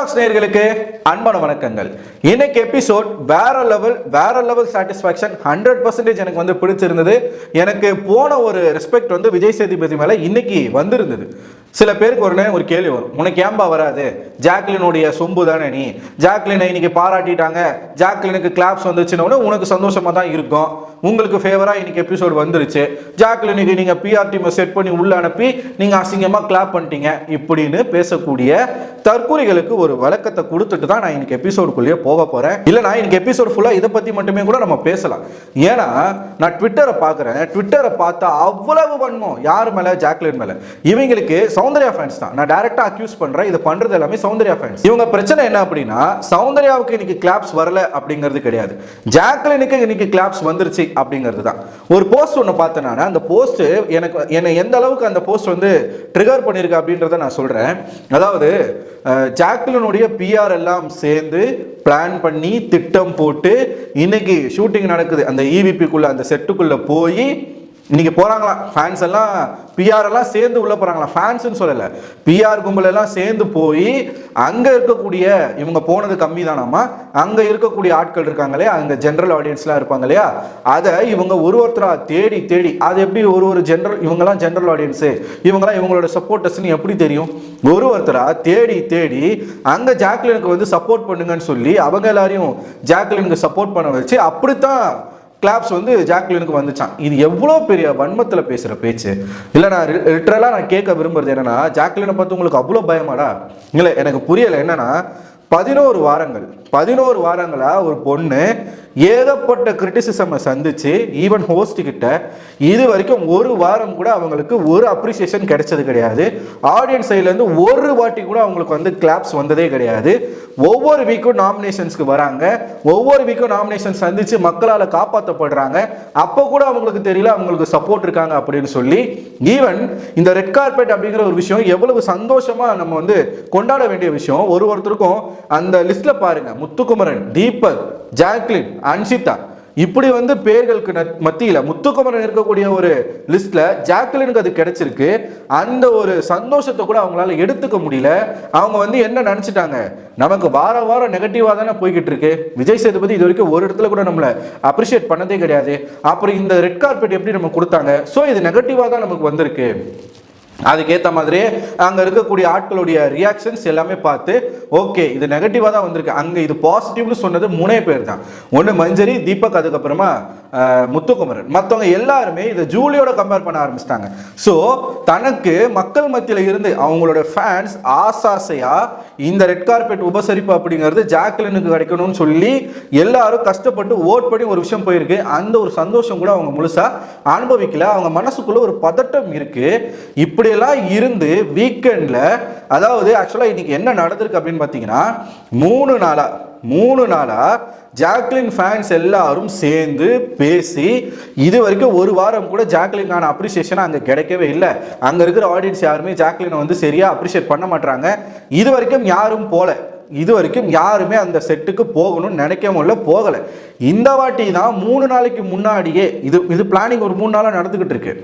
Tax நேர்களுக்கு அன்பான வணக்கங்கள். இன்னைக்கு எபிசோட் வேற லெவல் வேற லெவல் சாட்டிஸ்ஃபேக்ஷன் ஹண்ட்ரட் பர்சன்டேஜ் எனக்கு வந்து பிடிச்சிருந்தது. எனக்கு போன ஒரு ரெஸ்பெக்ட் வந்து விஜய் சேதுபதி மேலே இன்னைக்கு வந்திருந்தது. சில பேருக்கு ஒரு ஒரு கேள்வி வரும். உனக்கு ஏம்பா வராது? ஜாக்லினுடைய சொம்பு தானே நீ? ஜாக்லினை இன்னைக்கு பாராட்டிட்டாங்க. ஜாக்லினுக்கு கிளாப்ஸ் வந்துச்சுன்னொடனே உனக்கு சந்தோஷமா தான் இருக்கும். உங்களுக்கு ஃபேவரா இன்னைக்கு எபிசோடு வந்துருச்சு. ஜாக்லினுக்கு நீங்க பிஆர் டீமை செட் பண்ணி உள்ள அனுப்பி நீங்க அசிங்கமா கிளாப் பண்ணிட்டீங்க. இப்படின்னு பேசக்கூடிய தற்கூரிகளுக்கு ஒரு விளக்கத்தை கொடுத்துட்டு தான் நான் இன்னைக்கு எபிசோடுக்குள்ளேயே போக போறேன். இல்லைனா இன்னைக்கு எபிசோட் ஃபுல்லா இதை பத்தி மட்டுமே கூட நம்ம பேசலாம். ஏன்னா நான் ட்விட்டரை பார்க்குறேன். ட்விட்டரை பார்த்தா அவ்வளவு வன்மம். யார் மேல? ஜாக்லின் மேல. இவங்களுக்கு சௌந்தர்யா ஃபேன்ஸ் தான். நான் டேரக்டா அக்யூஸ் பண்றேன். இது பண்றது எல்லாமே சௌந்தர்யா ஃபேன்ஸ் இவங்க பிரச்சனை என்ன அப்படின்னா சௌந்தர்யாவுக்கு இன்னைக்கு கிளாப்ஸ் வரல அப்படிங்கிறது கிடையாது. ஜாக்லினுக்கு இன்னைக்கு கிளாப்ஸ் வந்துருச்சு அப்படிங்கிறது தான். ஒரு போஸ்ட் ஒன்று பார்த்தேன் நான். அந்த போஸ்ட் எனக்கு என்னை எந்த அளவுக்கு அந்த போஸ்ட் வந்து ட்ரிகர் பண்ணியிருக்கு அப்படின்றத நான் சொல்றேன். அதாவது ஜாக்லினுடைய பிஆர் எல்லாம் சேர்ந்து பிளான் பண்ணி திட்டம் போட்டு இன்னைக்கு ஷூட்டிங் நடக்குது. அந்த இவிபிக்குள்ள அந்த செட்டுக்குள்ள போய் இன்றைக்கி போகிறாங்களா ஃபேன்ஸ் எல்லாம் பிஆர் எல்லாம் சேர்ந்து உள்ள போகிறாங்களா ஃபேன்ஸ்னு சொல்லலை. பிஆர் கும்பல் எல்லாம் சேர்ந்து போய் அங்கே இருக்கக்கூடிய இவங்க போனது கம்மி தானாமா அங்கே இருக்கக்கூடிய ஆட்கள் இருக்காங்களே அங்கே ஜென்ரல் ஆடியன்ஸ்லாம் இருப்பாங்க இல்லையா? அதை இவங்க ஒரு ஒருத்தராக தேடி தேடி அது எப்படி ஒரு ஒரு ஜென்ரல் இவங்கெல்லாம் ஜென்ரல் ஆடியன்ஸு இவங்கெல்லாம் இவங்களோட சப்போர்ட்டர்ஸ்னு எப்படி தெரியும்? ஒரு ஒருத்தராக தேடி தேடி அங்கே ஜாக்லினுக்கு வந்து சப்போர்ட் பண்ணுங்கன்னு சொல்லி அவங்க எல்லாரையும் ஜாக்லினுக்கு சப்போர்ட் பண்ண வச்சு அப்படித்தான் கிளாப்ஸ் வந்து ஜாக்லினுக்கு வந்துச்சான். இது எவ்வளோ பெரிய வன்மத்தில் பேசுகிற பேச்சு? இல்லை நான் லிட்ரலாக நான் கேட்க விரும்புறது என்னன்னா ஜாக்லினை பார்த்து உங்களுக்கு அவ்வளோ பயமாடா? இல்லை எனக்கு புரியலை. என்னன்னா பதினோரு வாரங்கள் பதினோரு வாரங்களாக ஒரு பொண்ணு ஏகப்பட்ட கிரிட்டிசிசமை சந்திச்சு ஈவன் ஹோஸ்ட் கிட்ட இது வரைக்கும் ஒரு வாரம் கூட அவங்களுக்கு ஒரு அப்ரிசியேஷன் கிடைச்சது கிடையாது. ஆடியன்ஸ் சைட்லேருந்து ஒரு வாட்டி கூட அவங்களுக்கு வந்து கிளாப்ஸ் வந்ததே கிடையாது. ஒவ்வொரு வீக்கும் நாமினேஷன்ஸ்க்கு வராங்க. ஒவ்வொரு வீக்கும் நாமினேஷன் சந்திச்சு மக்களால் காப்பாற்றப்படுறாங்க அப்போ கூட அவங்களுக்கு தெரியல அவங்களுக்கு சப்போர்ட் இருக்காங்க அப்படின்னு சொல்லி. ஈவன் இந்த ரெட் கார்பெட் அப்படிங்கிற ஒரு விஷயம் எவ்வளவு சந்தோஷமாக நம்ம வந்து கொண்டாட வேண்டிய விஷயம். ஒரு ஒருத்தருக்கும் அந்த லிஸ்ட்டில் பாருங்கள் முத்துக்குமரன் தீபக் ஜாக்லின் அன்சிதா இப்படி வந்து பேர்களுக்கு மத்தியில் முத்துக்குமரன் இருக்கக்கூடிய ஒரு லிஸ்ட்ல ஜாக்லினுக்கு அது கிடைச்சிருக்கு. அந்த ஒரு சந்தோஷத்தை கூட அவங்களால எடுத்துக்க முடியல. அவங்க வந்து என்ன நினைச்சிட்டாங்க? நமக்கு வார வாரம் நெகட்டிவா தானே போய்கிட்டு இருக்கு. விஜய் சேதுபதி இது வரைக்கும் ஒரு இடத்துல கூட நம்மளை அப்ரிஷியேட் பண்ணதே கிடையாது. அப்புறம் இந்த ரெட் கார்பெட் எப்படி நம்ம கொடுத்தாங்க? ஸோ இது நெகட்டிவா தான் நமக்கு வந்திருக்கு. அதுக்கேற்ற மாதிரி அங்கே இருக்கக்கூடிய ஆட்களுடைய ரியாக்ஷன்ஸ் எல்லாமே பார்த்து ஓகே இது நெகட்டிவாக தான் வந்திருக்கு. அங்கே இது பாசிட்டிவ்னு சொன்னது மூணே பேர் தான். ஒன்று மஞ்சரி தீபக் அதுக்கப்புறமா முத்துக்குமரன். மற்றவங்க எல்லாருமே இதை ஜூலியோட கம்பேர் பண்ண ஆரம்பிச்சிட்டாங்க. ஸோ தனக்கு மக்கள் மத்தியில் இருந்து அவங்களோட ஃபேன்ஸ் ஆசாசையாக இந்த ரெட் கார்பெட் உபசரிப்பு அப்படிங்கிறது ஜாக்லினுக்கு கிடைக்கணும்னு சொல்லி எல்லாரும் கஷ்டப்பட்டு ஓட் பண்ணி ஒரு விஷயம் போயிருக்கு. அந்த ஒரு சந்தோஷம் கூட அவங்க முழுசாக அனுபவிக்கல. அவங்க மனசுக்குள்ள ஒரு பதட்டம் இருக்குது இப்படி இப்படியெல்லாம் இருந்து வீக்கெண்டில் அதாவது ஆக்சுவலாக இன்னைக்கு என்ன நடந்திருக்கு அப்படின்னு பார்த்தீங்கன்னா மூணு நாளாக மூணு நாளாக ஜாக்லின் ஃபேன்ஸ் எல்லாரும் சேர்ந்து பேசி இது வரைக்கும் ஒரு வாரம் கூட ஜாக்லினான அப்ரிசியேஷன் அங்கே கிடைக்கவே இல்லை. அங்கே இருக்கிற ஆடியன்ஸ் யாருமே ஜாக்லினை வந்து சரியாக அப்ரிஷியேட் பண்ண மாட்டாங்க இது வரைக்கும் யாரும் போகல இது வரைக்கும் யாருமே அந்த செட்டுக்கு போகணும்னு நினைக்கவும் இல்லை போகலை. இந்த வாட்டி தான் மூணு நாளைக்கு முன்னாடியே இது இது பிளானிங் ஒரு மூணு நாளாக நடந்துக்கிட்டு இருக்கு.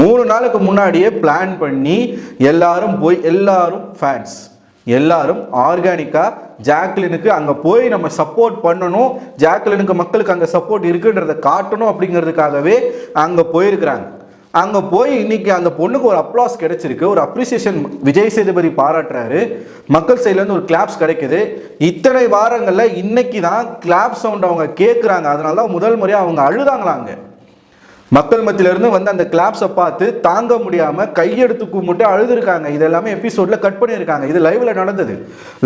மூணு நாளுக்கு முன்னாடியே பிளான் பண்ணி எல்லாரும் போய் எல்லாரும் ஃபேன்ஸ் எல்லாரும் ஆர்கானிக்காக ஜாக்லினுக்கு அங்கே போய் நம்ம சப்போர்ட் பண்ணணும். ஜாக்லினுக்கு மக்களுக்கு அங்கே சப்போர்ட் இருக்குன்றதை காட்டணும் அப்படிங்கிறதுக்காகவே அங்கே போயிருக்கிறாங்க. அங்கே போய் இன்னைக்கு அந்த பொண்ணுக்கு ஒரு அப்ளாஸ் கிடைச்சிருக்கு. ஒரு அப்ரிசியேஷன் விஜய் சேதுபதி பாராட்டுறாரு. மக்கள் சைட்லேருந்து ஒரு கிளாப்ஸ் கிடைக்குது. இத்தனை வாரங்களில் இன்னைக்கு தான் கிளாப் சவுண்ட் அவங்க கேட்குறாங்க அதனால தான் முதல் முறையாக அவங்க அழுதாங்களாங்க. மக்கள் மத்தியிலிருந்து வந்து அந்த கிளாப்ஸை பார்த்து தாங்க முடியாமல் கையெடுத்து கும்பிட்டு அழுதுருக்காங்க. இது எல்லாமே கட் பண்ணியிருக்காங்க. இது லைவில் நடந்தது.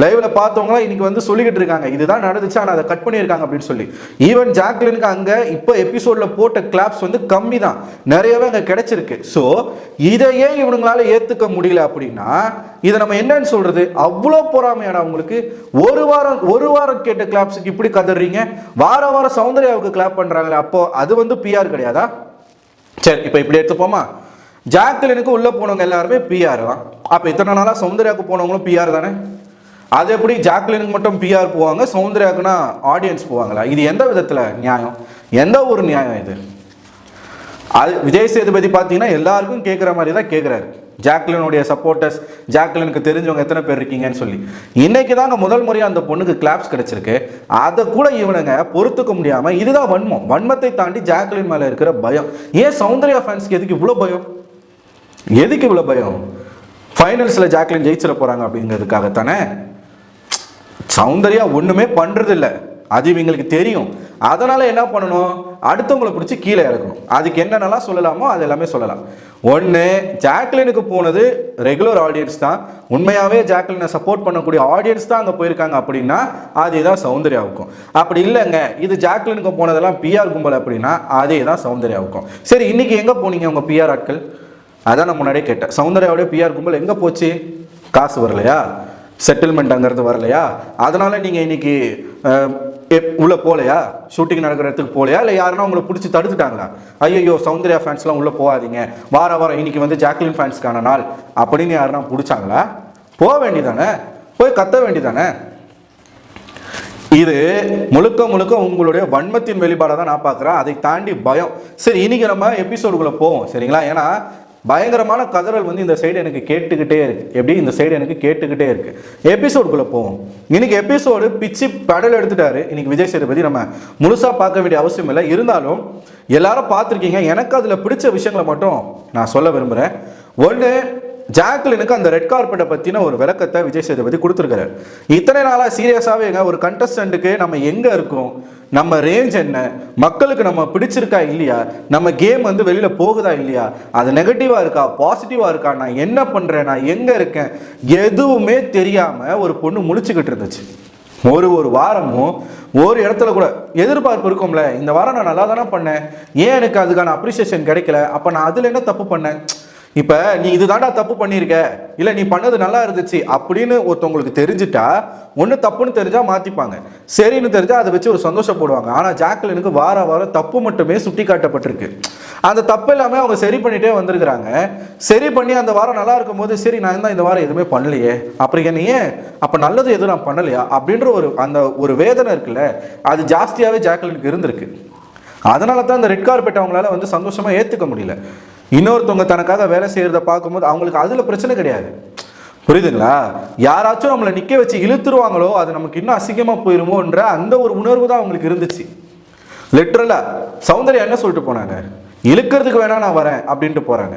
லைவில் பார்த்தவங்களாம் இன்னைக்கு வந்து சொல்லிக்கிட்டு இருக்காங்க. இதுதான் நடந்துச்சு ஆனால் அதை கட் பண்ணியிருக்காங்க அப்படின்னு சொல்லி. ஈவன் ஜாக்லினுக்கு அங்கே இப்போ எபிசோடில் போட்ட கிளாப்ஸ் வந்து கம்மி தான் நிறையவே அங்கே கிடைச்சிருக்கு. ஸோ இதையே இவங்களால ஏற்றுக்க முடியல அப்படின்னா இதை நம்ம என்னன்னு சொல்கிறது அவ்வளோ பொறாமையான அவங்களுக்கு ஒரு வாரம் ஒரு வாரம் கேட்ட கிளாப்ஸுக்கு இப்படி கதறீங்க. வார வாரம் சௌந்தர்யாவுக்கு கிளாப் பண்றாங்களே அப்போ அது வந்து பிஆர் கிடையாதா? சரி இப்போ இப்படி எடுத்துப்போமா? ஜாக்லினுக்கு உள்ளே போனவங்க எல்லாருமே பிஆர் தான். அப்போ இத்தனை நாளாக சௌந்தர்யாவுக்கு போனவங்களும் பிஆர் தானே? அது எப்படி ஜாக்லினுக்கு மட்டும் பிஆர் போவாங்க சௌந்தர்யாவுக்குனா ஆடியன்ஸ் போவாங்களா? இது எந்த விதத்தில் நியாயம்? எந்த ஒரு நியாயம் இது? அது விஜய் சேதுபதி பார்த்தீங்கன்னா எல்லாருக்கும் கேட்குற மாதிரி தான் கேட்குறாரு ஜாக்லினுடைய சப்போர்ட்டர்ஸ் ஜாக்லினுக்கு தெரிஞ்சவங்க எத்தனை பேர் இருக்கீங்கன்னு சொல்லி. இன்னைக்கு தாங்க முதல் முறையாக அந்த பொண்ணுக்கு கிளாப்ஸ் கிடைச்சிருக்கு. அதை கூட இவனுங்க பொறுத்துக்க முடியாமல் இதுதான் வன்மம். வன்மத்தை தாண்டி ஜாக்லின் மேலே இருக்கிற பயம். ஏன் சௌந்தர்யா ஃபேன்ஸ்க்கு எதுக்கு இவ்வளோ பயம்? எதுக்கு இவ்வளோ பயம்? ஃபைனல்ஸில் ஜாக்லின் ஜெயிச்சிட போகிறாங்க அப்படிங்கிறதுக்காகத்தானே? சௌந்தர்யா ஒன்றுமே பண்ணுறதில்ல அது இவங்களுக்கு தெரியும். அதனால் என்ன பண்ணணும்? அடுத்தவங்களை பிடிச்சி கீழே இறக்கணும். அதுக்கு என்னென்னலாம் சொல்லலாமோ அது எல்லாமே சொல்லலாம். ஒன்று ஜாக்லினுக்கு போனது ரெகுலர் ஆடியன்ஸ் தான். உண்மையாகவே ஜாக்லினை சப்போர்ட் பண்ணக்கூடிய ஆடியன்ஸ் தான் அங்கே போயிருக்காங்க அப்படின்னா அதே தான் சௌந்தர்யாவுக்கும். அப்படி இல்லைங்க. இது ஜாக்லினுக்கு போனதெல்லாம் பிஆர் கும்பல் அப்படின்னா அதே தான் சௌந்தர்யாவுக்கும். சரி இன்னைக்கு எங்கே போனீங்க உங்கள் பிஆர் ஆட்கள்? அதான் நான் முன்னாடியே கேட்டேன். சௌந்தர்யாவுடைய பிஆர் கும்பல் எங்கே போச்சு? காசு வரலையா? செட்டில்மெண்ட் அங்கிறது வரலையா? அதனால் நீங்கள் இன்னைக்கு உள்ளே போகலையா ஷூட்டிங் நடக்கிற இடத்துக்கு போகலையா இல்லை யாருன்னா உங்களை பிடிச்சி தடுத்துட்டாங்களா? ஐயோ சௌந்தர்யா ஃபேன்ஸ்லாம் உள்ளே போகாதீங்க. வார வாரம் இன்னைக்கு வந்து ஜாக்லின் ஃபேன்ஸ்க்கான நாள். அப்படின்னு யாருன்னா பிடிச்சாங்களா? போக வேண்டியதானே? போய் கத்த வேண்டியதானே? இது முழுக்க முழுக்க உங்களுடைய வன்மத்தின் வெளிப்பாடை தான் நான் பார்க்குறேன். அதை தாண்டி பயம். சரி இன்னைக்கு நம்ம எபிசோடுக்குள்ளே போவோம். சரிங்களா? ஏன்னா பயங்கரமான கதறல் வந்து இந்த சைடு எனக்கு கேட்டுக்கிட்டே இருக்கு. எப்படி? இந்த சைடு எனக்கு கேட்டுக்கிட்டே இருக்கு. எபிசோடுக்குள்ளே போவோம். இன்னைக்கு எபிசோடு பிச்சு படல் எடுத்துட்டாரு. இன்னைக்கு விஜய் சேதுபதி. நம்ம முழுசாக பார்க்க வேண்டிய அவசியம் இல்லை. இருந்தாலும் எல்லாரும் பார்த்துருக்கீங்க. எனக்கு அதில் பிடிச்ச விஷயங்களை மட்டும் நான் சொல்ல விரும்புகிறேன் ஒன்று ஜாக்லினுக்கு அந்த ரெட் கார்பெட்டை பற்றின ஒரு விளக்கத்தை விஜய் சேதுபதி கொடுத்துருக்காரு. இத்தனை நாளாக சீரியஸாகவே ஒரு கண்டஸ்டண்ட்டுக்கு நம்ம எங்கே இருக்கோம்? நம்ம ரேஞ்ச் என்ன? மக்களுக்கு நம்ம பிடிச்சிருக்கா இல்லையா? நம்ம கேம் வந்து வெளியில் போகுதா இல்லையா? அது நெகட்டிவாக இருக்கா? பாசிட்டிவாக இருக்கா? நான் என்ன பண்ணுறேன் நான் எங்கே இருக்கேன்? எதுவுமே தெரியாமல் ஒரு பொண்ணு முழிச்சுக்கிட்டு இருந்துச்சு. ஒரு ஒரு வாரமும் ஒரு இடத்துல கூட எதிர்பார்ப்பு இருக்கும்ல. இந்த வாரம் நான் நல்லா தானே பண்ணேன். ஏன் எனக்கு அதுக்கான அப்ரிசியேஷன் கிடைக்கல? அப்போ நான் அதில் என்ன தப்பு பண்ணேன்? இப்போ நீ இதுதான்டா தப்பு பண்ணியிருக்க இல்லை நீ பண்ணது நல்லா இருந்துச்சு அப்படின்னு ஒருத்தவங்களுக்கு தெரிஞ்சுட்டா ஒன்று தப்புன்னு தெரிஞ்சால் மாற்றிப்பாங்க சரின்னு தெரிஞ்சால் அதை வச்சு ஒரு சந்தோஷப்படுவாங்க. ஆனால் ஜாக்லினுக்கு வார வாரம் தப்பு மட்டுமே சுட்டி காட்டப்பட்டிருக்கு அந்த தப்பு எல்லாமே அவங்க சரி பண்ணிகிட்டே வந்திருக்கிறாங்க. சரி பண்ணி அந்த வாரம் நல்லா இருக்கும்போது சரி நான் தான் இந்த வாரம் எதுவுமே பண்ணலையே. அப்புறம் என்ன ஏன்? அப்போ நல்லது எதுவும் நான் பண்ணலையா? அப்படின்ற ஒரு அந்த ஒரு வேதனை இருக்குல்ல அது ஜாஸ்தியாகவே ஜாக்லினுக்கு இருந்திருக்கு. அதனால தான் இந்த ரெட் கார்பெட் அவங்களால வந்து சந்தோஷமாக ஏற்றுக்க முடியல. இன்னொருத்தவங்க தனக்காக வேலை செய்கிறத பார்க்கும்போது அவங்களுக்கு அதில் பிரச்சனை கிடையாது. புரியுதுங்களா? யாராச்சும் நம்மளை நிற்க வச்சு இழுத்துருவாங்களோ அது நமக்கு இன்னும் அசிங்கமாக போயிருமோன்ற அந்த ஒரு உணர்வு தான் அவங்களுக்கு இருந்துச்சு. லிட்ரலாக சௌந்தர்யா என்ன சொல்லிட்டு போனாங்க? இழுக்கிறதுக்கு வேணா நான் வரேன் அப்படின்ட்டு போகிறாங்க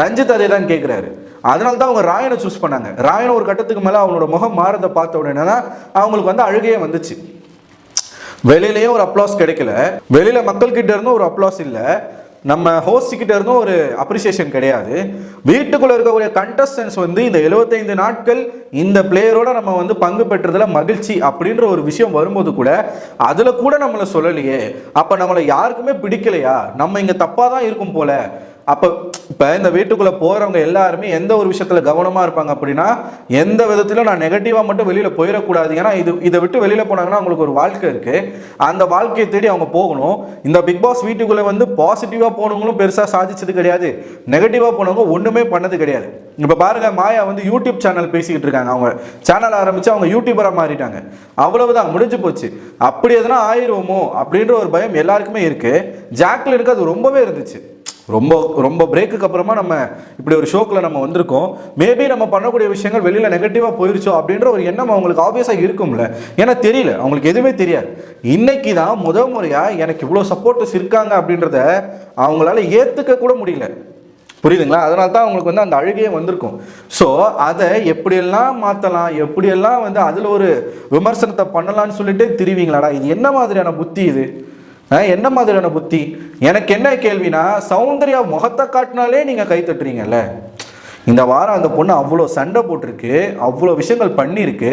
ரஞ்சித் அதே தான் கேட்குறாரு அதனால தான் அவங்க ராயனை சூஸ் பண்ணாங்க. ராயனை ஒரு கட்டத்துக்கு மேலே அவங்களோட முகம் மாறதை பார்த்த உடனே தான் அவங்களுக்கு வந்து அழுகையே வந்துச்சு. வெளியிலயும் ஒரு அப்ளாஸ் கிடைக்கல. வெளியில மக்கள் கிட்ட இருந்தும் ஒரு அப்ளாஸ் இல்லை. நம்ம ஹோஸ்ட் கிட்ட இருந்தும் ஒரு அப்ரிசியேஷன் கிடையாது. வீட்டுக்குள்ள இருக்கக்கூடிய கண்டஸ்டன்ஸ் வந்து இந்த 75 நாட்கள் இந்த பிளேயரோட நம்ம வந்து பங்கு பெற்றதுல மகிழ்ச்சி அப்படின்ற ஒரு விஷயம் வரும்போது கூட அதுல கூட நம்மளை சொல்லலையே. அப்ப நம்மளை யாருக்குமே பிடிக்கலையா? நம்ம இங்க தப்பா தான் இருக்கும் போல. அப்போ இப்போ இந்த வீட்டுக்குள்ளே போகிறவங்க எல்லாருமே எந்த ஒரு விஷயத்தில் கவனமாக இருப்பாங்க அப்படின்னா எந்த விதத்திலும் நான் நெகட்டிவாக மட்டும் வெளியில் போயிடக்கூடாது. ஏன்னா இது இதை விட்டு வெளியில் போனாங்கன்னா அவங்களுக்கு ஒரு வாழ்க்கை இருக்குது அந்த வாழ்க்கையை தேடி அவங்க போகணும். இந்த பிக் பாஸ் வீட்டுக்குள்ளே வந்து பாசிட்டிவாக போனவங்களும் பெருசாக சாதிச்சது கிடையாது. நெகட்டிவாக போனவங்க ஒன்றுமே பண்ணது கிடையாது. இப்போ பாருங்கள் மாயா வந்து யூடியூப் சேனல் பேசிக்கிட்டு இருக்காங்க. அவங்க சேனல் ஆரம்பித்து அவங்க யூடியூபராக மாறிட்டாங்க. அவ்வளவுதான் முடிஞ்சு போச்சு. அப்படி எதுனா ஆயிடுவோமோ அப்படின்ற ஒரு பயம் எல்லாருக்குமே இருக்குது ஜாக்லினுக்கு அது ரொம்பவே இருந்துச்சு. ரொம்ப ரொம்ப பிரேக்குக்கு அப்புறமா நம்ம இப்படி ஒரு ஷோக்கில் நம்ம வந்திருக்கோம். மேபி நம்ம பண்ணக்கூடிய விஷயங்கள் வெளியில் நெகட்டிவாக போயிருச்சோ அப்படின்ற ஒரு எண்ணம் அவங்களுக்கு ஆப்வியஸாக இருக்கும்ல. ஏன்னா தெரியல அவங்களுக்கு எதுவுமே தெரியாது. இன்னைக்கு தான் முத முறையாக எனக்கு இவ்வளோ சப்போர்ட்டர்ஸ் இருக்காங்க அப்படின்றத அவங்களால ஏற்றுக்க கூட முடியல. புரியுதுங்களா? அதனால தான் அவங்களுக்கு வந்து அந்த அழுகையே வந்திருக்கும். ஸோ அதை எப்படியெல்லாம் மாற்றலாம் எப்படியெல்லாம் வந்து அதில் ஒரு விமர்சனத்தை பண்ணலாம்னு சொல்லிட்டு திருவிங்களாடா? இது என்ன மாதிரியான புத்தி இது? என்ன மாதிரியான புத்தி? எனக்கு என்ன கேள்வினா சௌந்தர்யா முகத்தை காட்டினாலே நீங்கள் கை தட்டுறீங்கல்ல. இந்த வாரம் அந்த பொண்ணு அவ்வளோ சண்டை போட்டிருக்கு அவ்வளோ விஷயங்கள் பண்ணியிருக்கு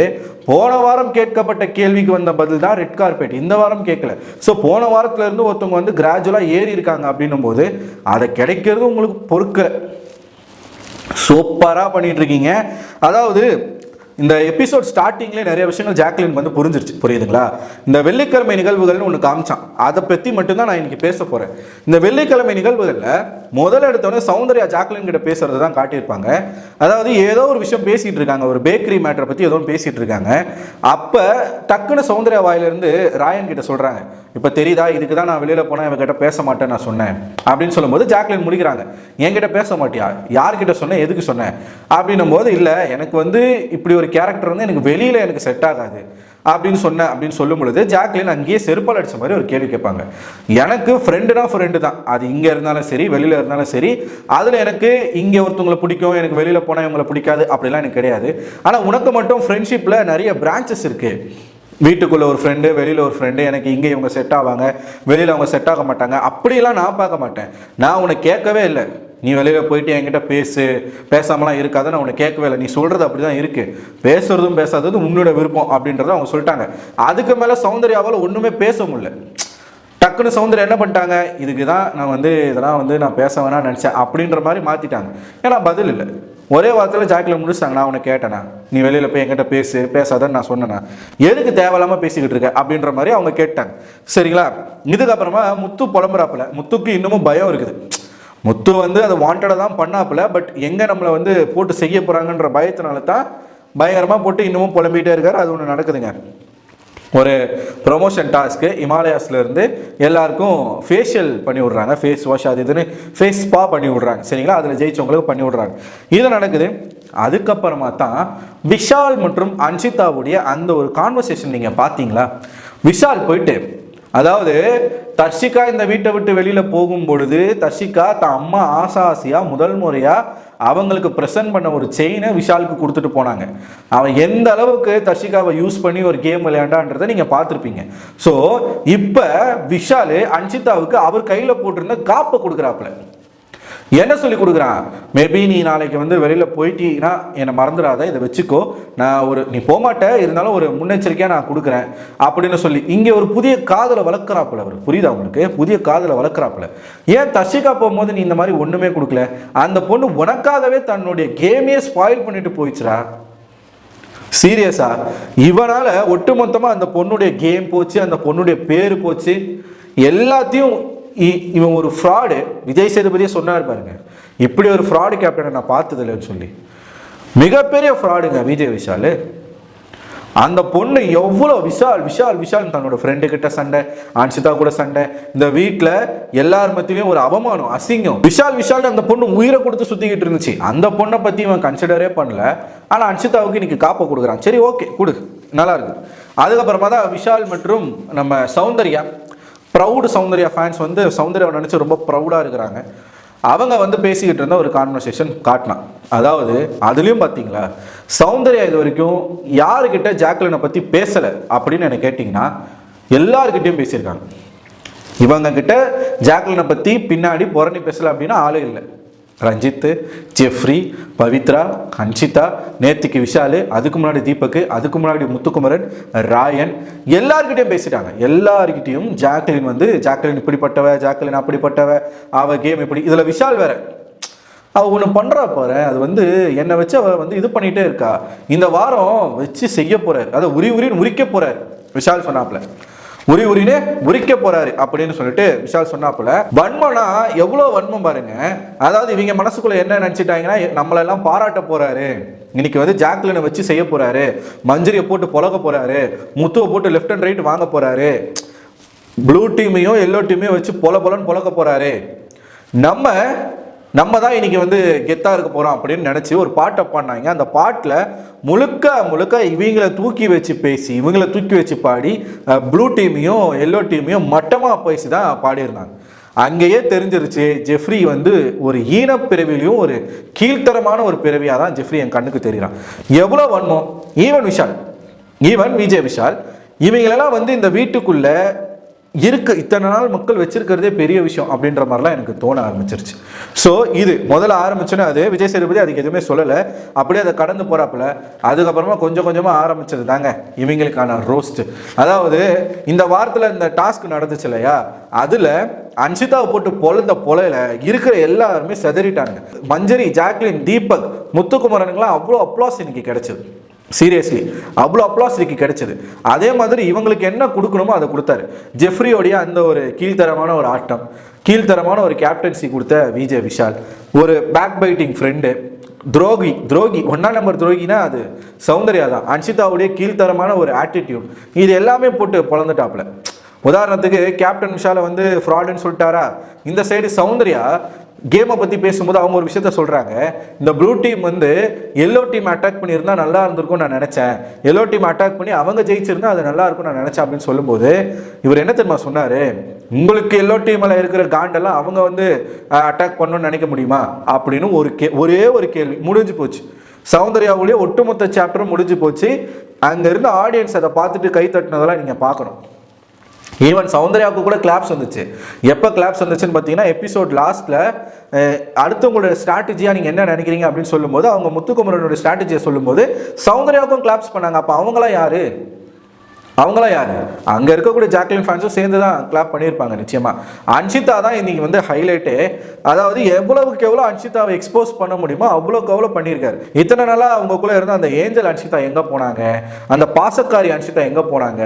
போன வாரம் கேட்கப்பட்ட கேள்விக்கு வந்த பதில் தான் ரெட் கார்பெட் இந்த வாரம் கேட்கல. ஸோ போன வாரத்துலேருந்து ஒருத்தவங்க வந்து கிராஜுவலாக ஏறி இருக்காங்க அப்படின்னும் போது அதை கிடைக்கிறது உங்களுக்கு பொறுக்கலை. சூப்பராக பண்ணிட்டு இருக்கீங்க. அதாவது இந்த எபிசோட் ஸ்டார்டிங்லேயே நிறைய விஷயங்கள் ஜாக்லின் வந்து புரிஞ்சிருச்சு. புரியுதுங்களா? இந்த வெள்ளிக்கிழமை நிகழ்வுகள்னு ஒன்று காமிச்சான். அதை பற்றி மட்டும்தான் நான் இன்னைக்கு பேச போகிறேன் இந்த வெள்ளிக்கிழமை நிகழ்வுகளில் முதல்ல எடுத்தோடனே சௌந்தர்யா ஜாக்லின் கிட்ட பேசுறது தான் காட்டியிருப்பாங்க. அதாவது ஏதோ ஒரு விஷயம் பேசிகிட்டு இருக்காங்க. ஒரு பேக்கரி மேட்டரை பற்றி ஏதோ பேசிகிட்டு இருக்காங்க. அப்போ டக்குன்னு சௌந்தர்யா வாயிலிருந்து ராயன் கிட்ட சொல்கிறாங்க இப்போ தெரியுதா? இதுக்கு தான் நான் வெளியில் போனால் இவங்ககிட்ட பேச மாட்டேன் நான் சொன்னேன். அப்படின்னு சொல்லும்போது ஜாக்லின் முடிக்கிறாங்க. என்கிட்ட பேச மாட்டியா? யார்கிட்ட சொன்னேன்? எதுக்கு சொன்னேன்? அப்படின்னும் போது இல்லை எனக்கு வந்து இப்படி ஒரு கேரக்டர் வந்து எனக்கு வெளியில் எனக்கு செட் ஆகாது. அப்படின்னு சொன்னேன். அப்படின்னு சொல்லும் பொழுது ஜாக்லின் அங்கேயே செருப்பால் அடித்த மாதிரி ஒரு கேள்வி கேட்பாங்க. எனக்கு ஃப்ரெண்டுனா ஃப்ரெண்டு தான். அது இங்கே இருந்தாலும் சரி வெளியில் இருந்தாலும் சரி. அதில் எனக்கு இங்கே ஒருத்தவங்களை பிடிக்கும். எனக்கு வெளியில் போனால் இவங்களை பிடிக்காது. அப்படிலாம் எனக்கு கிடையாது. ஆனால் உனக்கு மட்டும் ஃப்ரெண்ட்ஷிப்பில் நிறைய பிரான்ச்சஸ் இருக்குது வீட்டுக்குள்ளே ஒரு ஃப்ரெண்டு வெளியில் ஒரு ஃப்ரெண்டு எனக்கு இங்கே இவங்க செட் ஆவாங்க. வெளியில் அவங்க செட் ஆக மாட்டாங்க. அப்படிலாம் நான் பார்க்க மாட்டேன். நான் உன்னை கேட்கவே இல்லை. நீ வெளியில் போயிட்டு என்கிட்ட பேசு. பேசாமலாம் இருக்காத நான் உன்னை கேட்கவே இல்லை. நீ சொல்கிறது அப்படி தான் இருக்குது பேசுறதும் பேசாததும் உன்னோட விருப்பம் அப்படின்றத அவங்க சொல்லிட்டாங்க. அதுக்கு மேலே சௌந்தர்யாவால் ஒன்றுமே பேச முடியல. டக்குன்னு சௌந்தர்யா என்ன பண்ணிட்டாங்க? இதுக்கு தான் நான் வந்து இதெல்லாம் வந்து நான் பேச வேணாம்னு நினச்சேன் அப்படின்ற மாதிரி மாற்றிட்டாங்க ஏன்னா பதில் இல்லை. ஒரே வாரத்தில் ஜாக்கில் முடிச்சிட்டாங்க நான் உன்னை கேட்டேனா. நீ வெளியில் போய் என்கிட்ட பேசு பேசாதன்னு நான் சொன்னேனா. எதுக்கு தேவையில்லாமல் பேசிக்கிட்டு இருக்க அப்படின்ற மாதிரி அவங்க கேட்டாங்க. சரிங்களா? இதுக்கப்புறமா முத்து புலம்புறாப்புல. முத்துக்கு இன்னமும் பயம் இருக்குது. முத்து வந்து அதை வாண்டடாக தான் பண்ணாப்புல பட் எங்கே நம்மளை வந்து போட்டு செய்ய போகிறாங்கன்ற பயத்தினால தான் பயங்கரமாக போட்டு இன்னமும் புலம்பிகிட்டே இருக்கார். அது ஒன்று நடக்குதுங்க. ஒரு ப்ரொமோஷன் டாஸ்க்கு இமாலயாஸ்லேருந்து எல்லாருக்கும் ஃபேஷியல் பண்ணி விட்றாங்க. ஃபேஸ் வாஷ் அது இதுன்னு ஃபேஸ் ஸ்பா பண்ணி விட்றாங்க. சரிங்களா? அதில் ஜெயிச்சவங்களுக்கு பண்ணி விட்றாங்க. இது நடக்குது. அதுக்கப்புறமா தான் விஷால் மற்றும் அன்ஷிதாவுடைய அந்த ஒரு கான்வர்சேஷன் நீங்கள் பார்த்தீங்களா? விஷால் போயிட்டு அதாவது தர்ஷிகா இந்த வீட்டை விட்டு வெளியில போகும் பொழுது தர்ஷிகா தன் அம்மா ஆசா ஆசையா முதல் முறையா அவங்களுக்கு ப்ரெசென்ட் பண்ண ஒரு செயினை விஷாலுக்கு கொடுத்துட்டு போனாங்க. அவன் எந்த அளவுக்கு தர்ஷிகாவை யூஸ் பண்ணி ஒரு கேம் விளையாண்டான்றதை நீங்கள் பார்த்துருப்பீங்க. ஸோ இப்போ விஷாலு அன்ஷிதாவுக்கு அவர் கையில் போட்டிருந்த காப்பை கொடுக்குறாப்புல. என்ன சொல்லி கொடுக்குறான்? மேபி நீ நாளைக்கு வந்து வெளியில் போயிட்டீங்கன்னா என்னை மறந்துடாத இதை வச்சுக்கோ. நான் ஒரு நீ போகமாட்ட இருந்தாலும் ஒரு முன்னெச்சரிக்கையாக நான் கொடுக்குறேன் அப்படின்னு சொல்லி. இங்கே ஒரு புதிய காதலை வளர்க்குறாப்புல அவர். புரியுதா உங்களுக்கு? புதிய காதலை வளர்க்குறாப்புல. ஏன் தர்ஷிகா போகும்போது நீ இந்த மாதிரி ஒன்றுமே கொடுக்கல? அந்த பொண்ணு உனக்காகவே தன்னுடைய கேமையே ஸ்பாயில் பண்ணிட்டு போயிடுச்சுரா சீரியஸா இவனால் ஒட்டுமொத்தமாக அந்த பொண்ணுடைய கேம் போச்சு அந்த பொண்ணுடைய பேர் போச்சு. எல்லாத்தையும் இவன் ஒரு ஃப்ராடு விஜய் சேதுபதியே சொன்னார் பாருங்க. இப்படி ஒரு ஃப்ராடு கேப்டனை நான் பார்த்ததில்லைன்னு சொல்லி. மிகப்பெரிய ஃப்ராடுங்க விஜய் விஷால். அந்த பொண்ணு எவ்வளோ விஷால் விஷால் விஷால் தன்னோட ஃப்ரெண்டு கிட்ட சண்டை அன்சிதா கூட சண்டை. இந்த வீட்டில் எல்லார் மத்தியிலையும் ஒரு அவமானம் அசிங்கம். விஷால் விஷால் அந்த பொண்ணு உயிரை கொடுத்து சுற்றிக்கிட்டு இருந்துச்சு. அந்த பொண்ணை பற்றி இவன் கன்சிடரே பண்ணல. ஆனால் அன்சிதாவுக்கு இன்னைக்கு காப்பை கொடுக்குறான். சரி ஓகே கொடு. நல்லா இருக்கு. அதுக்கப்புறமா தான் விஷால் மற்றும் நம்ம சௌந்தர்யா ப்ரௌடு சௌந்தர்யா ஃபேன்ஸ் வந்து சௌந்தர்யாவை நினச்சி ரொம்ப ப்ரௌடாக இருக்கிறாங்க. அவங்க வந்து பேசிக்கிட்டு இருந்த ஒரு கான்வர்சேஷன் காட்டினான். அதாவது அதுலேயும் பார்த்தீங்களா சௌந்தர்யா இது வரைக்கும் யாருக்கிட்ட ஜாக்லினை பற்றி பேசலை அப்படின்னு எனக்கு கேட்டிங்கன்னா எல்லாருக்கிட்டையும் பேசியிருக்காங்க. இவங்க கிட்ட ஜாக்லினை பற்றி பின்னாடி புரணி பேசலை அப்படின்னா ஆளே இல்லை. ரஞ்சித்து ஜெஃப்ரி பவித்ரா ஹன்ஷிதா நேத்திக்கு விஷாலு அதுக்கு முன்னாடி தீபக் அதுக்கு முன்னாடி முத்துக்குமரன் ராயன் எல்லார்கிட்டயும் பேசிட்டாங்க. எல்லார்கிட்டயும் ஜாக்லின் வந்து ஜாக்லின் இப்படிப்பட்டவ ஜாக்லின் அப்படிப்பட்டவ அவ கேம் இப்படி இதில் விஷால் வேற. அவ ஒன்று பண்ணுறா பாரு அது வந்து என்னை வச்சு அவ வந்து இது பண்ணிகிட்டே இருக்கா. இந்த வாரம் வச்சு செய்ய போகிறார் அதை உரி உரின்னு உரிக்க போகிறார் விஷால் சொன்னாப்ல உரி உரின்னு உரிக்க போறாரு அப்படின்னு சொல்லிட்டு விஷால் சொன்னாப்புல வன்மனா எவ்வளோ வன்மம் பாருங்க. அதாவது இவங்க மனசுக்குள்ள என்ன நினைச்சிட்டாங்கன்னா நம்மளெல்லாம் பாராட்ட போறாரு. இன்னைக்கு வந்து ஜாக்லினை வச்சு செய்ய போறாரு. மஞ்சரியை போட்டு புலக போறாரு. முத்துவை போட்டு லெஃப்ட் அண்ட் ரைட் வாங்க போறாரு. ப்ளூ டீமையும் எல்லோ டீமையும் வச்சு பொல பொலன்னு புழக்க போறாரு. நம்ம நம்ம தான் இன்னைக்கு வந்து கெத்தா இருக்க போகிறோம் அப்படின்னு நினச்சி ஒரு பாட்டை பாடினாங்க. அந்த பாட்டில் முழுக்க முழுக்க இவங்களை தூக்கி வச்சு பேசி இவங்களை தூக்கி வச்சு பாடி ப்ளூ டீமையும் எல்லோ டீமையும் மட்டமாக பேசி தான் பாடியிருந்தாங்க. அங்கேயே தெரிஞ்சிருச்சு ஜெஃப்ரி வந்து ஒரு ஈனப் பிறவிலையும் ஒரு கீழ்த்தரமான ஒரு பிறவியாக தான் ஜெஃப்ரி என் கண்ணுக்கு தெரிகிறான். எவ்வளோ வன்மம்? ஈவன் விஷால் ஈவன் விஜய் விஷால் இவங்களெல்லாம் வந்து இந்த வீட்டுக்குள்ளே இருக்க இத்தனை நாள் மக்கள் வச்சிருக்கிறதே பெரிய விஷயம் அப்படின்ற மாதிரிலாம் எனக்கு தோண ஆரம்பிச்சிருச்சு. ஸோ இது முதல்ல ஆரம்பிச்சோன்னே அது விஜய் சேதுபதி அதுக்கு எதுவுமே சொல்லலை. அப்படியே அதை கடந்து போகிறாப்புல அதுக்கப்புறமா கொஞ்சம் கொஞ்சமாக ஆரம்பிச்சது தாங்க இவங்களுக்கான ரோஸ்ட் அதாவது இந்த வாரத்தில் இந்த டாஸ்க் நடந்துச்சு இல்லையா? அதில் அன்சிதாவை போட்டு பொழுந்த பொலையில இருக்கிற எல்லாருமே செதறிட்டாங்க மஞ்சரி ஜாக்லின் தீபக் முத்துக்குமரனுங்களாம் அவ்வளோ அப்ளாஸ் இன்னைக்கு கிடைச்சது. சீரியஸ்லி அவ்வளோ அப்ளாஸ் இன்னைக்கு கிடைச்சது. அதே மாதிரி இவங்களுக்கு என்ன கொடுக்கணுமோ அதை கொடுத்தாரு. ஜெஃப்ரியோடைய அந்த ஒரு கீழ்த்தரமான ஒரு ஆட்டம் கீழ்த்தரமான ஒரு கேப்டன்சி கொடுத்த விஜய் விஷால். ஒரு பேக் பைட்டிங் ஃப்ரெண்டு துரோகி துரோகி ஒன்றாம் நம்பர் துரோகினா அது சௌந்தர்யா தான். அன்ஷிதாவுடைய கீழ்த்தரமான ஒரு ஆட்டிடியூட் இது எல்லாமே போட்டு பிறந்துட்டாப்புல உதாரணத்துக்கு கேப்டன் விஷால வந்து ஃப்ராடுன்னு சொல்லிட்டாரா? இந்த சைடு சௌந்தர்யா கேமை பற்றி பேசும்போது அவங்க ஒரு விஷயத்த சொல்கிறாங்க இந்த ப்ளூ டீம் வந்து எல்லோ டீம் அட்டாக் பண்ணியிருந்தா நல்லா இருந்திருக்கும்னு நான் நினச்சேன். எல்லோ டீம் அட்டாக் பண்ணி அவங்க ஜெயிச்சிருந்தா அது நல்லா இருக்கும் நான் நினச்சேன் அப்படின்னு சொல்லும்போது இவர் என்ன தெரியுமா சொன்னார்? உங்களுக்கு எல்லோ டீமில் இருக்கிற காண்டெல்லாம் அவங்க வந்து அட்டாக் பண்ணணும்னு நினைக்க முடியுமா? அப்படின்னு ஒரு கே ஒரே ஒரு கேள்வி. முடிஞ்சு போச்சு. சௌந்தர்யாவுலேயே ஒட்டுமொத்த சாப்டரும் முடிஞ்சு போச்சு. அங்கே இருந்த ஆடியன்ஸ் அதை பார்த்துட்டு கை தட்டினதெல்லாம் நீங்கள் பார்க்கணும். ஈவன் சௌந்தர்யாவுக்கு கூட கிளாப்ஸ் வந்துச்சு. எப்போ கிளாப்ஸ் வந்துச்சுன்னு பார்த்தீங்கன்னா எபிசோட் லாஸ்ட்டில் அடுத்தவங்களோட ஸ்ட்ராட்டஜியாக நீங்கள் என்ன நினைக்கிறீங்க அப்படின்னு சொல்லும்போது அவங்க முத்துக்குமரனோட ஸ்ட்ராட்டஜியை சொல்லும்போது சௌந்தர்யாவுக்கும் கிளாப்ஸ் பண்ணாங்க. அப்போ அவங்களாம் யாரு? அவங்களாம் யார்? அங்கே இருக்கக்கூடிய ஜாக்லின் ஃபேன்ஸும் சேர்ந்து தான் கிளாப் பண்ணியிருப்பாங்க நிச்சயமாக அன்ஷிதா தான் இன்னைக்கு வந்து ஹைலைட்டே அதாவது எவ்வளவுக்கு எவ்வளோ அன்ஷிதாவை எக்ஸ்போஸ் பண்ண முடியுமோ அவ்வளோக்கு அவ்வளோ பண்ணியிருக்காரு. இத்தனை நாளாக அவங்களுக்குள்ள இருந்த அந்த ஏஞ்சல் அன்ஷிதா எங்கே போனாங்க? அந்த பாசக்காரி அன்ஷிதா எங்கே போனாங்க?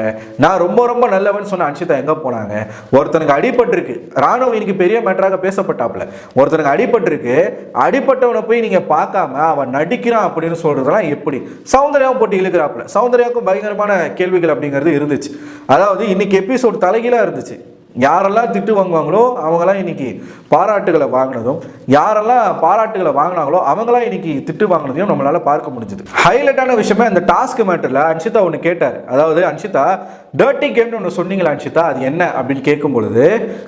நான் ரொம்ப ரொம்ப நல்லவன் சொன்ன அன்ஷிதா எங்கே போனாங்க? ஒருத்தனுக்கு அடிபட்டிருக்கு. ராணுவம் இன்னைக்கு பெரிய மேட்டராக பேசப்பட்டாப்புல. ஒருத்தனுக்கு அடிபட்டிருக்கு. அடிபட்டவனை போய் நீங்கள் பார்க்காம அவன் நடிக்கிறான் அப்படின்னு சொல்கிறதெல்லாம் எப்படி? சௌந்தர்யாவும் போட்டி இழுக்கிறாப்புல. சௌந்தர்யாவுக்கும் பயங்கரமான கேள்விகள் அப்படிங்கிறது இருந்துச்சு. அதாவது இன்னைக்கு எபிசோட் தலைகீழாக இருந்துச்சு. யாரெல்லாம் திட்டு வாங்குவாங்களோ அவங்களாம் இன்னைக்கு பாராட்டுகளை வாங்கினதும் யாரெல்லாம் பாராட்டுகளை வாங்கினாங்களோ அவங்களாம் இன்னைக்கு திட்டு வாங்கினதையும் நம்மளால் பார்க்க முடிஞ்சது. ஹைலைட்டான விஷயமே அந்த டாஸ்க் மேட்டரில் அன்ஷிதா ஒன்று கேட்டார். அதாவது அன்ஷிதா டர்ட்டி கேம்னு ஒன்று சொன்னீங்களா அன்ஷிதா? அது என்ன அப்படின்னு கேட்கும் பொழுது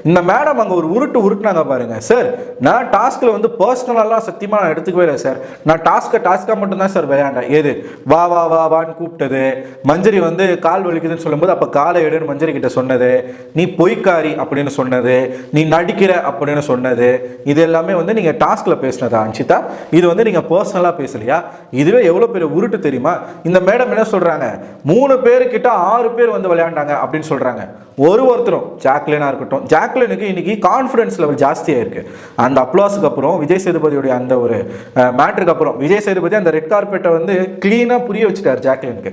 இந்த மேடம் அங்கே ஒரு உருட்டு உருட்டுனாங்க பாருங்க சார் நான் டாஸ்கில் வந்து பர்சனலாலாம் சத்தியமாக நான் எடுத்துக்கவே இல்லை சார் நான் டாஸ்க்கை டாஸ்க்காக மட்டும்தான் சார் விளையாண்டேன். எது? வா வா வா வான்னு கூப்பிட்டது. மஞ்சரி வந்து கால் வலிக்குதுன்னு சொல்லும்போது அப்போ காலை எடுன்னு மஞ்சரி கிட்ட சொன்னது. நீ பொய்க்காரி அப்படின்னு சொன்னது. நீ நடிக்கிற அப்படின்னு சொன்னது. இது எல்லாமே வந்து நீங்கள் டாஸ்கில் பேசினதா அன்ஷிதா? இது வந்து நீங்கள் பர்சனலாக பேசலையா? இதுவே எவ்வளோ பெரிய உருட்டு தெரியுமா? இந்த மேடம் என்ன சொல்கிறாங்க மூணு பேருக்கிட்ட ஆறு பேர் வந்து விளையாண்டாங்க அப்படின்னு சொல்கிறாங்க ஒரு ஒருத்தரும் ஜாக்லினாக இருக்கட்டும் ஜாக்லினுக்கு இன்னைக்கு கான்ஃபிடன்ஸ் லெவல் ஜாஸ்தியாக இருக்கு. அந்த அப்ளாஸுக்கு அப்புறம் விஜய் சேதுபதியுடைய அந்த ஒரு மேட்ருக்கு அப்புறம் விஜய் சேதுபதி அந்த ரெட் கார்பெட்டை வந்து க்ளீனாக புரிய வச்சுட்டார் ஜாக்லினுக்கு.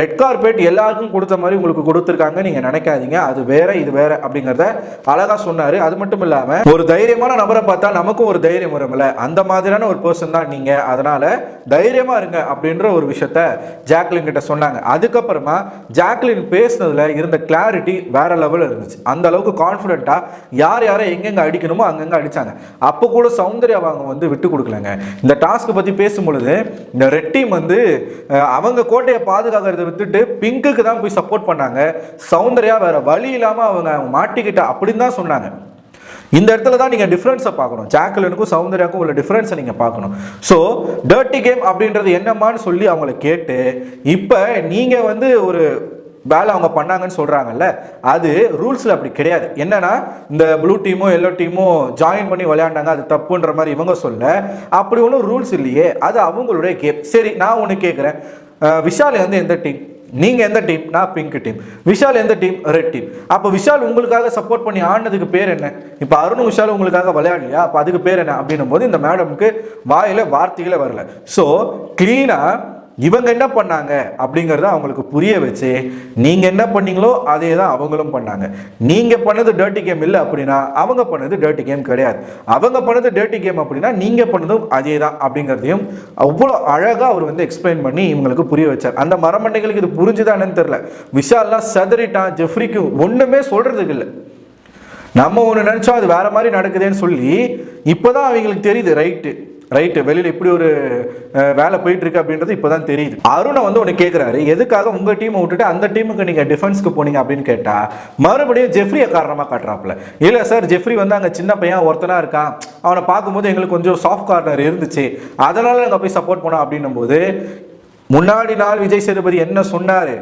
ரெட் கார்பெட் எல்லாருக்கும் கொடுத்த மாதிரி உங்களுக்கு கொடுத்துருக்காங்க நீங்கள் நினைக்காதீங்க. அது வேற இது வேற அப்படிங்கிறத அழகா சொன்னார். அது மட்டும் இல்லாமல் ஒரு தைரியமான நபரை பார்த்தா நமக்கும் ஒரு தைரியம் வரும்ல அந்த மாதிரியான ஒரு பர்சன் தான் நீங்கள் அதனால தைரியமா இருங்க அப்படின்ற ஒரு விஷயத்த ஜாக்லின் கிட்ட சொன்னாங்க. அதுக்கப்புறமா ஜாக்லின் பேசினதில் இருந்த கிளாரிட்டி வேற லெவலில் இருந்துச்சு. அந்த அளவுக்கு கான்ஃபிடென்ட்டா யார் யாரை எங்கெங்க அடிக்கணுமோ அங்கங்கே அடிச்சாங்க. அப்போ கூட சௌந்தர்யா அவங்க வந்து விட்டு கொடுக்கலங்க. இந்த டாஸ்க்கை பற்றி பேசும்பொழுது இந்த ரெட் டீம் வந்து அவங்க கோட்டையை பாதுகாக்கிறத விட்டுட்டு பிங்குக்கு தான் போய் சப்போர்ட் பண்ணாங்க. சௌந்தர்யா வேற வழி இல்லாமல் அவங்க மாட்டிக்கிட்ட அப்படின்னு தான் சொன்னாங்க. இந்த இடத்துல தான் நீங்கள் டிஃப்ரென்ஸை பார்க்கணும். ஜாக்கலனுக்கும் சௌந்தர்யாக்கும் உள்ள டிஃப்ரென்ஸை நீங்கள் பார்க்கணும். ஸோ டர்ட்டி கேம் அப்படின்றது என்னம்மான்னு சொல்லி அவங்கள கேட்டு இப்போ நீங்கள் வந்து ஒரு வேலை அவங்க பண்ணாங்கன்னு சொல்கிறாங்கல்ல அது ரூல்ஸில் அப்படி கிடையாது. என்னன்னா இந்த ப்ளூ டீமோ எல்லோ டீமோ ஜாயின் பண்ணி விளையாண்டாங்க அது தப்புன்ற மாதிரி இவங்க சொல்ல அப்படி ஒன்றும் ரூல்ஸ் இல்லையே அது அவங்களுடைய கேம் சரி நான் ஒன்று கேட்குறேன் விஷால் வந்து எந்த டீம் நீங்கள் எந்த டீம் நான் பிங்க் டீம் விஷால் எந்த டீம் ரெட் டீம் அப்போ விஷால் உங்களுக்காக சப்போர்ட் பண்ணி ஆடினதுக்கு பேர் என்ன? இப்போ அருண் விஷால் உங்களுக்காக விளையாடலையா? அப்போ அதுக்கு பேர் என்ன? அப்படின்னும் போது இந்த மேடம்க்கு வாயில் வார்த்தைகளே வரல. ஸோ க்ளீனாக இவங்க என்ன பண்ணாங்க அப்படிங்கிறத அவங்களுக்கு புரிய வச்சு நீங்கள் என்ன பண்ணீங்களோ அதே தான் அவங்களும் பண்ணாங்க. நீங்கள் பண்ணது டர்ட்டி கேம் இல்லை அப்படின்னா அவங்க பண்ணது டர்ட்டி கேம் கிடையாது. அவங்க பண்ணது டர்ட்டி கேம் அப்படின்னா நீங்கள் பண்ணதும் அதே தான் அப்படிங்கிறதையும் அவ்வளோ அழகாக அவர் வந்து எக்ஸ்பிளைன் பண்ணி இவங்களுக்கு புரிய வச்சார். அந்த மரமண்டைகளுக்கு இது புரிஞ்சுதானு தெரில விஷால்லாம் சதறிட்டான் ஜெஃப்ரிக்கு ஒன்றுமே சொல்கிறதுக்கு இல்லை. நம்ம ஒன்று நினச்சோம் அது வேற மாதிரி நடக்குதேன்னு சொல்லி இப்போ தான் அவங்களுக்கு தெரியுது ரைட்டு ரைட்டு வெளியில் இப்படி ஒரு வேலை போயிட்டு இருக்கு அப்படின்றது இப்போதான் தெரியுது. அருணை வந்து ஒன்று கேட்குறாரு எதுக்காக உங்கள் டீமை விட்டுட்டு அந்த டீமுக்கு நீங்கள் டிஃபென்ஸ்க்கு போனீங்க? அப்படின்னு கேட்டால் மறுபடியும் ஜெஃப்ரியை காரணமாக காட்டுறாப்புல. இல்லை சார் ஜெஃப்ரி வந்து அங்கே சின்ன பையன் ஒருத்தனாக இருக்கான். அவனை பார்க்கும்போது எங்களுக்கு கொஞ்சம் சாஃப்ட் கார்னர் இருந்துச்சு. அதனால் நாங்கள் போய் சப்போர்ட் பண்ணோம். அப்படின்னும் போது முன்னாடி நாள் விஜய் சேதுபதி என்ன சொன்னார்?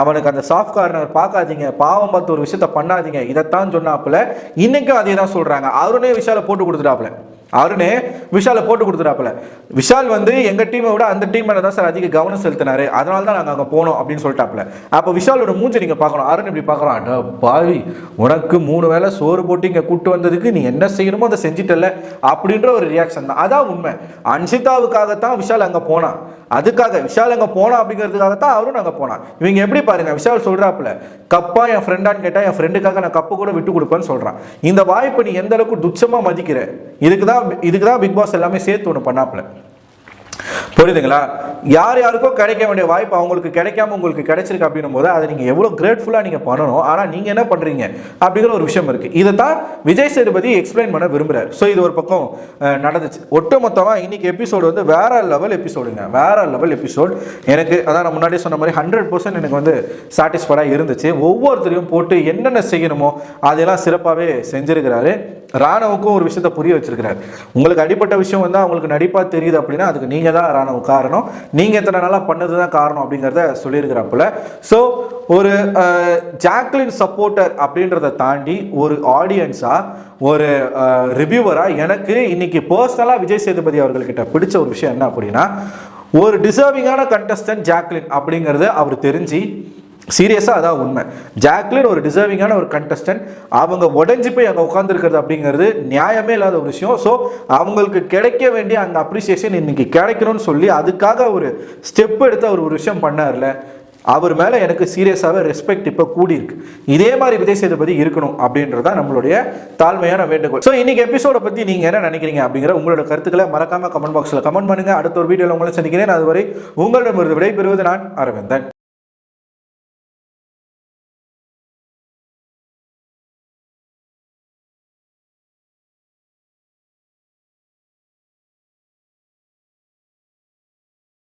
அவனுக்கு அந்த சாஃப்ட் கார்னர் பார்க்காதீங்க. பாவம் பார்த்து ஒரு விஷயத்த பண்ணாதீங்க. இதைத்தான் சொன்னாப்புல. இன்னைக்கும் அதே தான் சொல்கிறாங்க அருணே விஷயால போட்டு கொடுத்துட்டாப்புல. அருணே விஷாலை போட்டு கொடுத்துட்டாப்புல. விஷால் வந்து எங்கள் டீமை விட அந்த டீம் தான் சார் அதிக கவனம் செலுத்தினார். அதனால தான் நாங்கள் அங்கே போனோம் அப்படின்னு சொல்லிட்டாப்புல. அப்போ விஷாலோட மூஞ்சி நீங்கள் பார்க்கணும். அருண் இப்படி பார்க்குறோம் அட பாவி உனக்கு மூணு வேளை சோறு போட்டு இங்கே கூட்டு வந்ததுக்கு நீ என்ன செய்யணுமோ அதை செஞ்சிட்டல அப்படின்ற ஒரு ரியாக்ஷன் தான். அதான் உண்மை. அன்சிதாவுக்காகத்தான் விஷால் அங்கே போனான். அதுக்காக விஷால் அங்கே போனா அப்படிங்கிறதுக்காகத்தான் அவரும் அங்கே போனான். இவங்க எப்படி பாருங்க விஷால் சொல்கிறாப்புல கப்பா என் ஃப்ரெண்டான்னு கேட்டால் என் ஃப்ரெண்டுக்காக நான் கப்பு கூட விட்டு கொடுப்பேன்னு சொல்கிறான் இந்த வாய்ப்பை நீ எந்த அளவுக்கு துச்சமாக மதிக்கிற? இதுக்கு தான் இதுக்கு தான் பிக் பாஸ் எல்லாமே சேர்த்து ஒன்று பண்ணாப்புல. புரியுதுங்களா? யார் யாருக்கோ கிடைக்க வேண்டிய வாய்ப்பு அவங்களுக்கு கிடைக்காம உங்களுக்கு கிடைச்சிருக்கு அப்படின்னும் போது அதை நீங்கள் எவ்வளோ கிரேட்ஃபுல்லாக நீங்கள் பண்ணணும். ஆனால் நீங்கள் என்ன பண்ணுறீங்க அப்படிங்கிற ஒரு விஷயம் இருக்குது இதை தான் விஜய் சேதுபதி எக்ஸ்பிளைன் பண்ண விரும்புகிறார் ஸோ இது ஒரு பக்கம் நடந்துச்சு நடந்துச்சு. ஒட்டுமொத்தமாக இன்னைக்கு எபிசோடு வந்து வேற லெவல் எபிசோடுங்க வேற லெவல் எபிசோட் எனக்கு அதான் நான் முன்னாடியே சொன்ன மாதிரி ஹண்ட்ரட் பர்சன்ட் எனக்கு வந்து சாட்டிஸ்ஃபைடாக இருந்துச்சு. ஒவ்வொருத்தரையும் போட்டு என்னென்ன செய்யணுமோ அதெல்லாம் சிறப்பாகவே செஞ்சுருக்கிறாரு. ராணுவுக்கும் ஒரு விஷயத்த புரிய வச்சிருக்கிறார். உங்களுக்கு அடிப்பட்ட விஷயம் வந்து அவங்களுக்கு நடிப்பாக தெரியுது அப்படின்னா அதுக்கு நீங்கள் தான் ராணுவ காரணம். நீங்கள் எத்தனை நாளாக பண்ணது தான் காரணம் அப்படிங்கிறத சொல்லியிருக்கிறாப்புல. ஸோ ஒரு ஜாக்லின் சப்போர்ட்டர் அப்படின்றத தாண்டி ஒரு ஆடியன்ஸாக ஒரு ரிவ்யூவராக எனக்கு இன்னைக்கு பர்சனலாக விஜய் சேதுபதி அவர்கள்கிட்ட பிடிச்ச ஒரு விஷயம் என்ன அப்படின்னா ஒரு டிசர்விங்கான கண்டஸ்டன்ட் ஜாக்லின் அப்படிங்கிறது அவர் தெரிஞ்சு சீரியஸாக அதான் உண்மை. ஜாக்லின் ஒரு டிசர்விங்கான ஒரு கண்டஸ்டன்ட் அவங்க உடஞ்சி போய் அங்கே உட்காந்துருக்கிறது அப்படிங்கிறது நியாயமே இல்லாத ஒரு விஷயம். ஸோ அவங்களுக்கு கிடைக்க வேண்டிய அந்த அப்ரிசியேஷன் இன்னைக்கு கிடைக்கணும்னு சொல்லி அதுக்காக ஒரு ஸ்டெப் எடுத்து அவர் ஒரு விஷயம் பண்ணார்ல. அவர் மேலே எனக்கு சீரியஸாகவே ரெஸ்பெக்ட் இப்போ கூடியிருக்கு. இதே மாதிரி விஜய் சேதுபதி இருக்கணும் அப்படின்றது தான் நம்மளுடைய தாழ்மையான வேண்டுகோள். ஸோ இன்னைக்கு எபிசோட பற்றி நீங்கள் என்ன நினைக்கிறீங்க அப்படிங்கிற உங்களோட கருத்துக்களை மறக்காமல் கமெண்ட் பாக்ஸில் கமெண்ட் பண்ணுங்கள் அடுத்த ஒரு வீடியோவில் உங்களை சந்திக்கிறேன். அதுவரை உங்களிடமிருந்து விடைபெறுவது நான் அரவிந்தன்.